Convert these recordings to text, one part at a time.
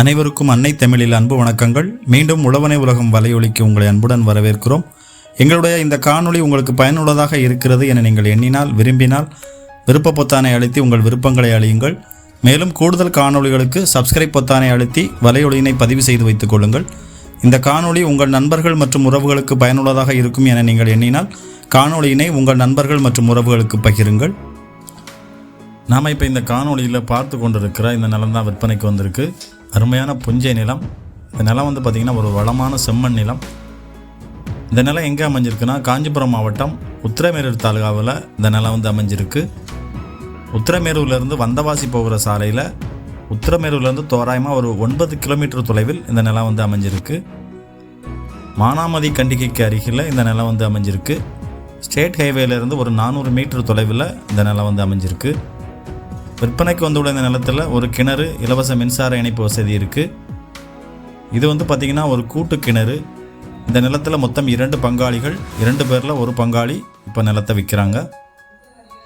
அனைவருக்கும் அன்னை தமிழில் அன்பு வணக்கங்கள். மீண்டும் உழவனை உலகம் வலையொலிக்கு உங்களை அன்புடன் வரவேற்கிறோம். எங்களுடைய இந்த காணொளி உங்களுக்கு பயனுள்ளதாக இருக்கிறது என நீங்கள் எண்ணினால் விரும்பினால் விருப்ப பொத்தானை அழுத்தி உங்கள் விருப்பங்களை அழியுங்கள். மேலும் கூடுதல் காணொளிகளுக்கு சப்ஸ்கிரைப் பொத்தானை அழுத்தி வலையொலியினை பதிவு செய்து வைத்துக் கொள்ளுங்கள். இந்த காணொளி உங்கள் நண்பர்கள் மற்றும் உறவுகளுக்கு பயனுள்ளதாக இருக்கும் என நீங்கள் எண்ணினால் காணொளியினை உங்கள் நண்பர்கள் மற்றும் உறவுகளுக்கு பகிருங்கள். நாம் இப்போ இந்த காணொளியில் பார்த்து கொண்டிருக்கிற இந்த நிலம் தான் விற்பனைக்கு வந்திருக்கு. அருமையான புஞ்சை நிலம். இந்த நிலம் வந்து பார்த்திங்கன்னா ஒரு வளமான செம்மண் நிலம். இந்த நிலம் எங்கே அமைஞ்சிருக்குன்னா காஞ்சிபுரம் மாவட்டம் உத்திரமேரூர் தாலுகாவில் இந்த நிலம் வந்து அமைஞ்சிருக்கு. உத்திரமேரூர்லேருந்து வந்தவாசி போகிற சாலையில் உத்திரமேரூர்லேருந்து தோராயமாக ஒரு ஒன்பது கிலோமீட்டர் தொலைவில் இந்த நிலம் வந்து அமைஞ்சிருக்கு. மானாமதி கண்டிகைக்கு அருகில் இந்த நிலம் வந்து அமைஞ்சிருக்கு. ஸ்டேட் ஹைவேலேருந்து ஒரு நானூறு மீட்டர் தொலைவில் இந்த நிலம் வந்து அமைஞ்சிருக்கு. விற்பனைக்கு வந்துள்ள இந்த நிலத்தில் ஒரு கிணறு இலவச மின்சார இணைப்பு வசதி இருக்குது இது வந்து பார்த்திங்கன்னா ஒரு கூட்டு கிணறு. இந்த நிலத்தில் மொத்தம் இரண்டு பங்காளிகள் இரண்டு பேரில் ஒரு பங்காளி இப்போ நிலத்தை விற்கிறாங்க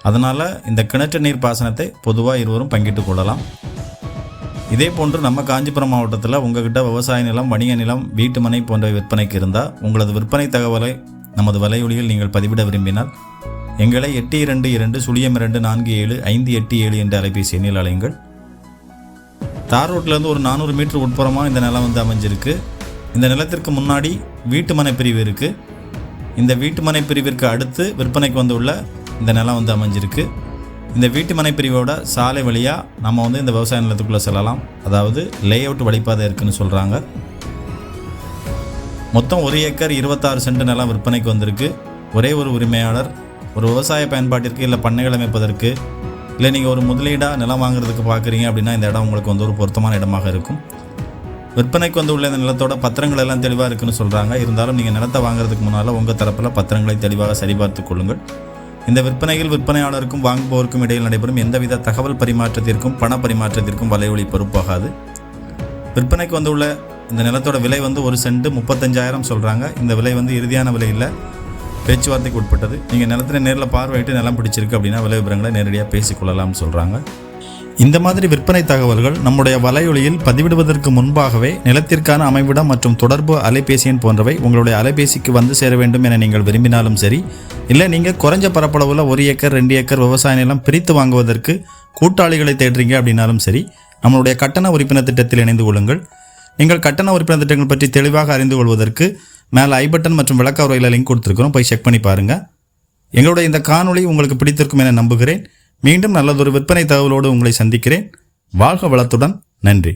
அதனால் இந்த கிணற்று நீர் பாசனத்தை பொதுவாக இருவரும் பங்கிட்டு கொள்ளலாம். இதே போன்று நம்ம காஞ்சிபுரம் மாவட்டத்தில் உங்ககிட்ட விவசாய நிலம் வணிக நிலம் வீட்டு மனை போன்ற விற்பனைக்கு இருந்தால் உங்களது விற்பனை தகவலை நமது வலையொலியில் நீங்கள் பதிவிட விரும்பினால் எங்களை எட்டு இரண்டு இரண்டு சுழியம் இரண்டு நான்கு ஏழு ஐந்து எட்டு ஏழு என்ற அலைபேசி எண்ணில் அலையுங்கள் தார் ரோட்லேருந்து ஒரு நானூறு மீட்டர் உட்புறமாக இந்த நிலம் வந்து அமைஞ்சிருக்கு. இந்த நிலத்திற்கு முன்னாடி வீட்டு மனை பிரிவு இருக்குது இந்த வீட்டு மனை பிரிவிற்கு அடுத்து விற்பனைக்கு வந்துள்ள இந்த நிலம் வந்து அமைஞ்சிருக்கு. இந்த வீட்டு மனை பிரிவோட சாலை வழியாக நம்ம வந்து இந்த விவசாய நிலத்துக்குள்ளே செல்லலாம். அதாவது லே அவுட் வழிப்பாதை இருக்குன்னு சொல்கிறாங்க மொத்தம் ஒரு ஏக்கர் இருபத்தாறு சென்ட் நிலம் விற்பனைக்கு வந்திருக்கு. ஒரே ஒரு உரிமையாளர் ஒரு விவசாய பயன்பாட்டிற்கு இல்லை பண்ணைகள் அமைப்பதற்கு இல்லை நீங்கள் ஒரு முதலீடாக நிலம் வாங்குறதுக்கு பார்க்குறீங்க அப்படின்னா இந்த இடம் உங்களுக்கு வந்து ஒரு பொருத்தமான இடமாக இருக்கும். விற்பனைக்கு வந்து உள்ள இந்த நிலத்தோட பத்திரங்கள் எல்லாம் தெளிவாக இருக்குன்னு சொல்கிறாங்க இருந்தாலும் நீங்கள் நிலத்தை வாங்குறதுக்கு முன்னால் உங்கள் தரப்பில் பத்திரங்களை தெளிவாக சரிபார்த்து கொள்ளுங்கள். இந்த விற்பனையில் விற்பனையாளருக்கும் வாங்குபவருக்கும் இடையில் நடைபெறும் எந்தவித தகவல் பரிமாற்றத்திற்கும் பண பரிமாற்றத்திற்கும் வலைவழி பொறுப்பாகாது. விற்பனைக்கு வந்துள்ள இந்த நிலத்தோட விலை வந்து ஒரு சென்ட் முப்பத்தஞ்சாயிரம் சொல்கிறாங்க இந்த விலை வந்து இறுதியான விலை இல்லை. பேச்சுவார்த்தைக்கு உட்பட்டது. நீங்கள் நிலத்தில் நேரில் பார்வையிட்டு நிலம் பிடிச்சிருக்கு அப்படின்னா விலை விவரங்களை நேரடியாக பேசிக்கொள்ளலாம்னு சொல்கிறாங்க இந்த மாதிரி விற்பனை தகவல்கள் நம்முடைய வலையொலியில் பதிவிடுவதற்கு முன்பாகவே நிலத்திற்கான அமைவிடம் மற்றும் தொடர்பு அலைபேசி எண் போன்றவை உங்களுடைய அலைபேசிக்கு வந்து சேர வேண்டும் என நீங்கள் விரும்பினாலும் சரி இல்லை நீங்கள் குறைஞ்ச பரப்பளவில் ஒரு ஏக்கர் ரெண்டு ஏக்கர் விவசாய நிலம் பிரித்து வாங்குவதற்கு கூட்டாளிகளை தேடுறீங்க அப்படின்னாலும் சரி நம்மளுடைய கட்டண உறுப்பினர் திட்டத்தில் இணைந்து கொள்ளுங்கள். நீங்கள் கட்டண உறுப்பினர் திட்டங்கள் பற்றி தெளிவாக அறிந்து கொள்வதற்கு மேலே ஐ பட்டன் மற்றும் விளக்க உரையில் லிங்க் கொடுத்துருக்குறோம். போய் செக் பண்ணி பாருங்கள் எங்களுடைய இந்த காணொளி உங்களுக்கு பிடித்திருக்கும் என நம்புகிறேன். மீண்டும் நல்லதொரு விற்பனை தகவலோடு உங்களை சந்திக்கிறேன். வாழ்க வளத்துடன். நன்றி.